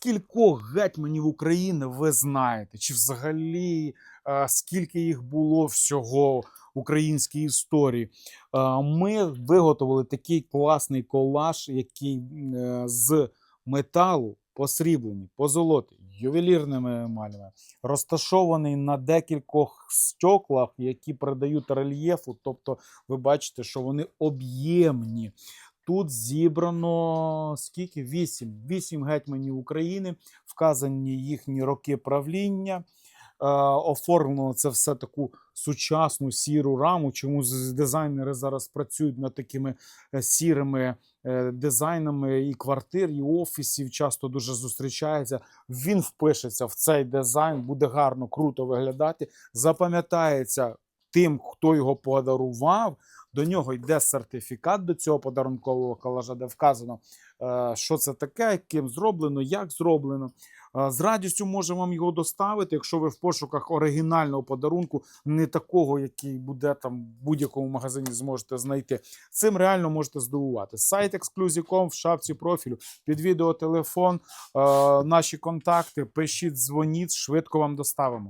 Скількох гетьманів України ви знаєте? Чи взагалі е, скільки їх було всього в українській історії? Е, Ми виготовили такий класний колаж, який е, з металу посріблені, позолоті, ювелірними емалями, розташований на декількох стеклах, які придають рельєфу. Тобто, ви бачите, що вони об'ємні. Тут зібрано скільки? Вісім. Вісім гетьманів України, вказані їхні роки правління. Е, оформлено це все таку сучасну сіру раму. Чому дизайнери зараз працюють над такими е, сірими е, дизайнами і квартир, і офісів часто дуже зустрічається. Він впишеться в цей дизайн, буде гарно, круто виглядати. Запам'ятається тим, хто його подарував. До нього йде сертифікат до цього подарункового колажа, де вказано, е, що це таке, ким зроблено, як зроблено. Е, З радістю можемо вам його доставити, якщо ви в пошуках оригінального подарунку, не такого, який буде там в будь-якому магазині зможете знайти. Цим реально можете здивувати. Сайт Exclusive.com в шапці профілю, під відео телефон, е, наші контакти. Пишіть, дзвоніть, швидко вам доставимо.